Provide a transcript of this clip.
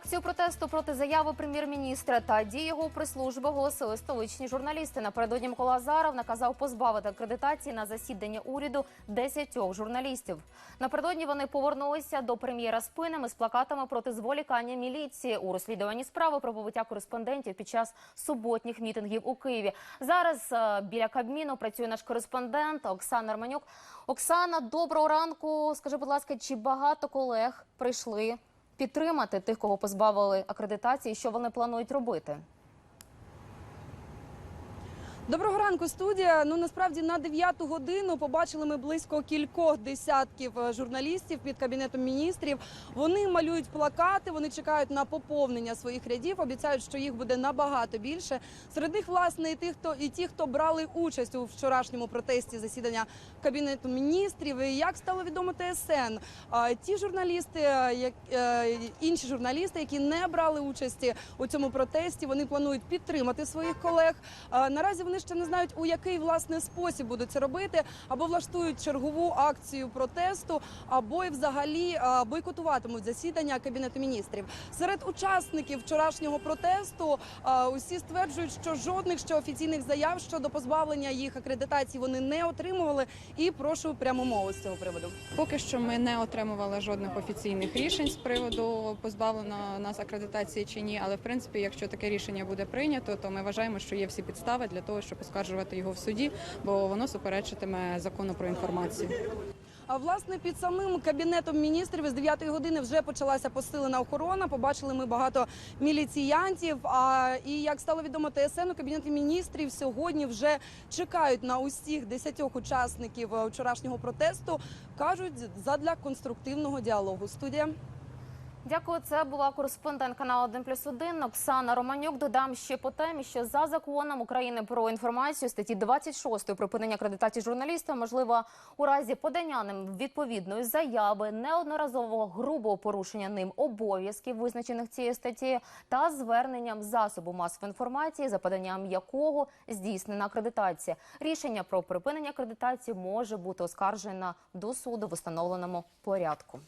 Акцію протесту проти заяви прем'єр-міністра та дії його прес-служби оголосили столичні журналісти. Напередодні Микола Азаров наказав позбавити акредитації на засідання уряду 10 журналістів. Напередодні вони повернулися до прем'єра спинами з плакатами проти зволікання міліції у розслідуванні справи про побиття кореспондентів під час суботніх мітингів у Києві. Зараз е, біля Кабміну працює наш кореспондент Оксана Романюк. Оксана, доброго ранку. Скажи, будь ласка, чи багато колег прийшли підтримати тих, кого позбавили акредитації, що вони планують робити? Доброго ранку, студія. Ну насправді на 9 годину побачили ми близько кількох десятків е, журналістів під кабінетом міністрів. Вони малюють плакати, вони чекають на поповнення своїх рядів. Обіцяють, що їх буде набагато більше. Серед них власне і тих, хто і ті, хто брали участь у вчорашньому протесті засідання кабінету міністрів. І як стало відомо ТСН, ті журналісти, е, як е, інші журналісти, які не брали участі у цьому протесті, вони планують підтримати своїх колег. Наразі вони ще не знають, у який власне спосіб будуть це робити, або влаштують чергову акцію протесту, або і взагалі бойкотуватимуть засідання кабінету міністрів. Серед учасників вчорашнього протесту усі стверджують, що жодних ще офіційних заяв щодо позбавлення їх акредитації вони не отримували. І прошу пряму мову з цього приводу. Поки що ми не отримували жодних офіційних рішень з приводу позбавлено нас акредитації чи ні. Але в принципі, якщо таке рішення буде прийнято, то ми вважаємо, що є всі підстави для того, щоб оскаржувати його в суді, бо воно суперечитиме закону про інформацію. А власне під самим кабінетом міністрів з 9 години вже почалася посилена охорона. Побачили ми багато міліціянтів. А і як стало відомо ТСН, у кабінеті міністрів сьогодні вже чекають на усіх десятьох учасників е, вчорашнього протесту. кажуть задля конструктивного діалогу. Студія. Дякую. Це була кореспондент каналу 1 плюс 1 Оксана Романюк. Додам ще по темі, що за законом України про інформацію статті 26 припинення акредитації журналіста можливо у разі подання ним відповідної заяви, неодноразового грубого порушення ним обов'язків, визначених цією статтєю, та зверненням засобу масової інформації, за поданням якого здійснена акредитація. Рішення про припинення акредитації може бути оскаржено до суду в установленому порядку.